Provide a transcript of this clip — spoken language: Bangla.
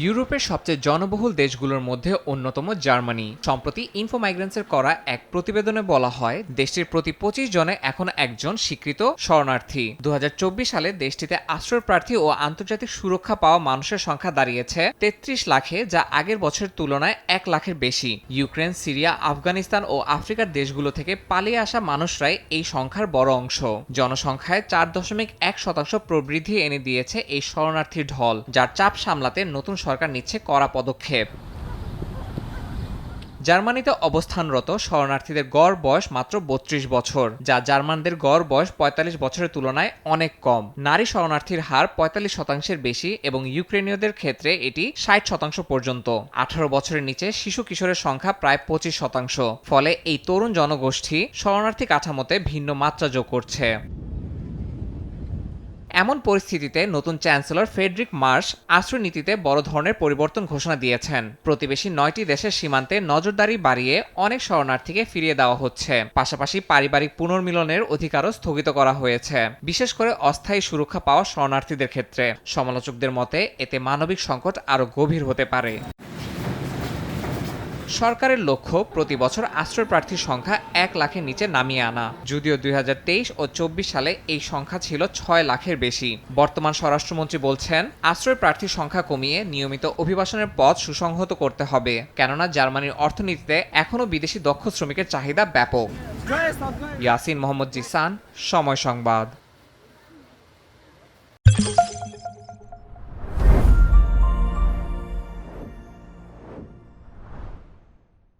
ইউরোপের সবচেয়ে জনবহুল দেশগুলোর মধ্যে অন্যতম জার্মানি। সম্প্রতি ইনফো মাইগ্রেন্টসের করা এক প্রতিবেদনে বলা হয়, দেশটির প্রতি পঁচিশ জনে এখন একজন স্বীকৃত শরণার্থী। দু সালে দেশটিতে আশ্রয় প্রার্থী ও আন্তর্জাতিক সুরক্ষা পাওয়া মানুষের সংখ্যা দাঁড়িয়েছে তেত্রিশ লাখে, যা আগের বছরের তুলনায় এক লাখের বেশি। ইউক্রেন, সিরিয়া, আফগানিস্তান ও আফ্রিকার দেশগুলো থেকে পালিয়ে আসা মানুষরাই এই সংখ্যার বড় অংশ। জনসংখ্যায় চার দশমিক এক শতাংশ প্রবৃদ্ধি এনে দিয়েছে এই শরণার্থীর ঢল, যার চাপ সামলাতে নতুন সরকার নিচ্ছে কড়া পদক্ষেপ। জার্মানিতে অবস্থানরত শরণার্থীদের গড় বয়স মাত্র বত্রিশ বছর, যা জার্মানদের গড় বয়স পঁয়তাল্লিশ বছরের তুলনায় অনেক কম। নারী শরণার্থীর হার পঁয়তাল্লিশ শতাংশের বেশি এবং ইউক্রেনীয়দের ক্ষেত্রে এটি ষাট শতাংশ পর্যন্ত। আঠারো বছরের নিচে শিশু কিশোরের সংখ্যা প্রায় পঁচিশ শতাংশ, ফলে এই তরুণ জনগোষ্ঠী শরণার্থী কাঠামোতে ভিন্ন মাত্রা যোগ করছে। এমন পরিস্থিতিতে নতুন চ্যান্সেলর ফেডরিক মার্শ আশ্রয় নীতিতে বড় ধরনের পরিবর্তন ঘোষণা দিয়েছেন। প্রতিবেশী নয়টি দেশের সীমান্তে নজরদারি বাড়িয়ে অনেক শরণার্থীকে ফিরিয়ে দেওয়া হচ্ছে। পাশাপাশি পারিবারিক পুনর্মিলনের অধিকারও স্থগিত করা হয়েছে, বিশেষ করে অস্থায়ী সুরক্ষা পাওয়া শরণার্থীদের ক্ষেত্রে। সমালোচকদের মতে, এতে মানবিক সংকট আরও গভীর হতে পারে। সরকারের লক্ষ্য প্রতি বছর আশ্রয় প্রার্থীর সংখ্যা এক লাখের নিচে নামিয়ে আনা। যদিও দুই হাজার তেইশ ও চব্বিশ সালে এই সংখ্যা ছিল ছয় লাখের বেশি। বর্তমান স্বরাষ্ট্রমন্ত্রী বলছেন আশ্রয় প্রার্থীর সংখ্যা কমিয়ে নিয়মিত অভিবাসনের পথ সুসংহত করতে হবে। কেননা জার্মানির অর্থনীতিতে এখনও বিদেশি দক্ষ শ্রমিকের চাহিদা ব্যাপক। ইয়াসিন মোহাম্মদ জিসান সময় সংবাদ।